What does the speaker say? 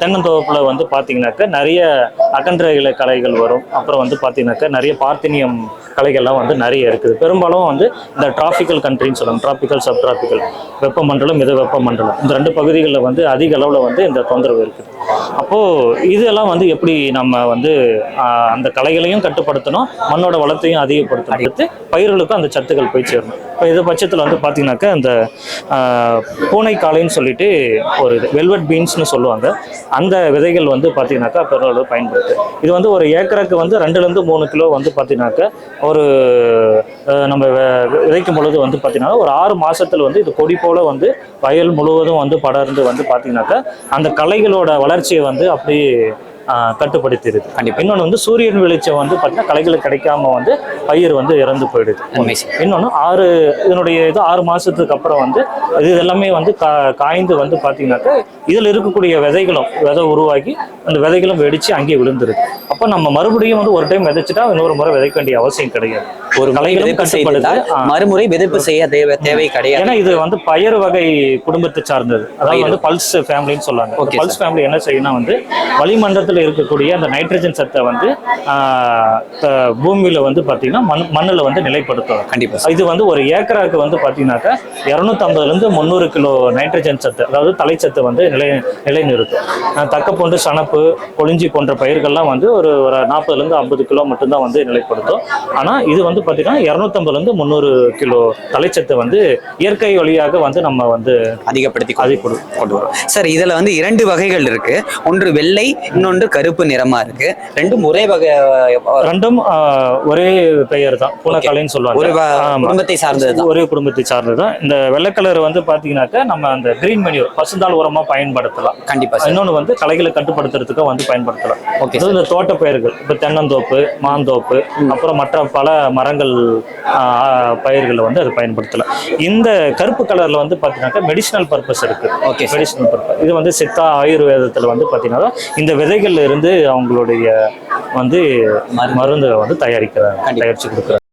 தென்னந்தோப்பில் வந்து பார்த்தீங்கன்னாக்க நிறைய அகன்ற இலை கலைகள் வரும். அப்புறம் வந்து பார்த்தீங்கன்னாக்கா நிறைய பார்த்தினியம் கலைகள்லாம் வந்து நிறைய இருக்குது. பெரும்பாலும் வந்து இந்த டிராபிக்கல் கண்ட்ரின்னு சொல்லுவாங்க. டிராபிக்கல் சப் டிராபிக்கல் வெப்பமண்டலம் மித வெப்பமண்டலம் இந்த ரெண்டு பகுதிகளில் வந்து அதிக அளவில் வந்து இந்த தொந்தரவு இருக்குது. அப்போது இதெல்லாம் வந்து எப்படி நம்ம வந்து அந்த கலைகளையும் கட்டுப்படுத்தணும் மண்ணோட வளத்தையும் அதிகப்படுத்தணும் அடுத்து பயிர்களுக்கும் அந்த சத்துக்கள் போய் சேரணும். இப்போ இது பட்சத்தில் வந்து பார்த்தீங்கன்னாக்கா இந்த ஆஹ், சொல்லிட்டு ஒரு இது வெல்வெட் பீன்ஸ்னு சொல்லுவாங்க. அந்த விதைகள் வந்து பார்த்தீங்கன்னாக்கா பெருளவு பயன்படுது. இது வந்து ஒரு ஏக்கருக்கு வந்து ரெண்டுலேருந்து மூணு கிலோ வந்து பார்த்தீங்கன்னாக்கா ஒரு நம்ம விதைக்கும் பொழுது வந்து பார்த்தீங்கன்னா ஒரு ஆறு மாதத்தில் வந்து இது கொடி போல வந்து வயல் முழுவதும் வந்து படர்ந்து வந்து பார்த்தீங்கன்னாக்கா அந்த களைகளோட வளர்ச்சியை வந்து அப்படியே கட்டுப்படுத்திடுது. கண்டிப்பா. இன்னொன்று வந்து சூரியன் வெளிச்சம் வந்து பார்த்தீங்கன்னா களைகளுக்கு கிடைக்காம வந்து பயிர் வந்து இறந்து போயிடுது. இன்னொன்று ஆறு இதனுடைய இது ஆறு மாசத்துக்கு அப்புறம் வந்து இது எல்லாமே வந்து கா காய்ந்து வந்து பார்த்தீங்கன்னாக்கா இதில் இருக்கக்கூடிய விதைகளும் விதை உருவாகி அந்த விதைகளும் வெடிச்சு அங்கேயே விழுந்துருது. அப்போ நம்ம மறுபடியும் வந்து ஒரு டைம் விதைச்சிட்டா இன்னொரு முறை விதைக்க வேண்டிய அவசியம் கிடையாது. ஒரு முறை களைகளும் விதைப்பு கட்டுப்படுது. செய்தால் ஆ. மறுமுறை விதைப்பு செய்ய தேவை தேவை கிடையாது. ஏன்னா இது வந்து பயறு வகை குடும்பத்தை சார்ந்தது. அதாவது. வந்து பல்ஸ் ஃபேமிலின்னு சொல்லுவாங்க. பல்ஸ் ஃபேமிலி என்ன செய்யணும்னா வந்து வளிமண்டலத்தில் இருக்கக்கூடிய அந்த நைட்ரஜன் சத்தை வந்து பூமியில வந்து பார்த்தீங்கன்னா மண் மண்ணில் வந்து நிலைப்படுத்தும். கண்டிப்பா சார். இது வந்து ஒரு ஏக்கராக்கு வந்து பார்த்தீங்கன்னாக்கா இரநூத்தம்பதுலேருந்து முந்நூறு கிலோ நைட்ரஜன் சத்து அதாவது தலைச்சத்து வந்து நிலை நிலைநிறுத்தும். தக்கப்பூண்டு சணப்பு கொளிஞ்சி போன்ற பயிர்கள்லாம் வந்து ஒரு ஒரு நாற்பதுலேருந்து ஐம்பது கிலோ மட்டும்தான் வந்து நிலைப்படுத்தும். ஆனால் இது வந்து பார்த்தீங்கன்னா இரநூத்தம்பதுலேருந்து முந்நூறு கிலோ தலைச்சத்து வந்து இயற்கை வழியாக வந்து நம்ம வந்து அதிகப்படுத்தி அதை கொண்டு வரும். சார் இதுல வந்து இரண்டு வகைகள் இருக்கு. ஒன்று வெள்ளை இன்னொன்று கருப்பு நிறமா இருக்கு. ரெண்டும் ஒரே வகை ரெண்டும் ஒரே பெயர் தான். பூனக்காலைன்னு ஒரு சொல்லுவாங்க ஆமா. குடும்பத்தை சார்ந்தது ஒரே குடும்பத்தை சார்ந்தது தான் இந்த வெள்ளை கலர் வந்து பார்த்தீங்கன்னாக்கா நம்ம அந்த கிரீன் மெனியூர் பசுந்தாள் உரமா பயன்படுத்தலாம். கண்டிப்பா சார். இன்னொன்று வந்து களைகளை கட்டுப்படுத்துறதுக்கு வந்து பயன்படுத்தலாம். ஓகே இந்த தோட்ட பயிர்கள் இப்போ தென்னந்தோப்பு மாந்தோப்பு அப்புறம் மற்ற பல மரங்கள் பயிர்களை வந்து அது பயன்படுத்தலாம். இந்த கருப்பு கலர்ல வந்து பார்த்தீங்கன்னாக்கா மெடிசினல் பர்பஸ் இருக்கு. ஓகே மெடிசினல் பர்பஸ் இது வந்து சித்தா ஆயுர்வேதத்தில் வந்து பார்த்தீங்கன்னா இந்த விதைகள்ல இருந்து அவங்களுடைய வந்து மருந்து வந்து தயாரிக்கிறாங்க. தயாரிச்சு கொடுக்குறாங்க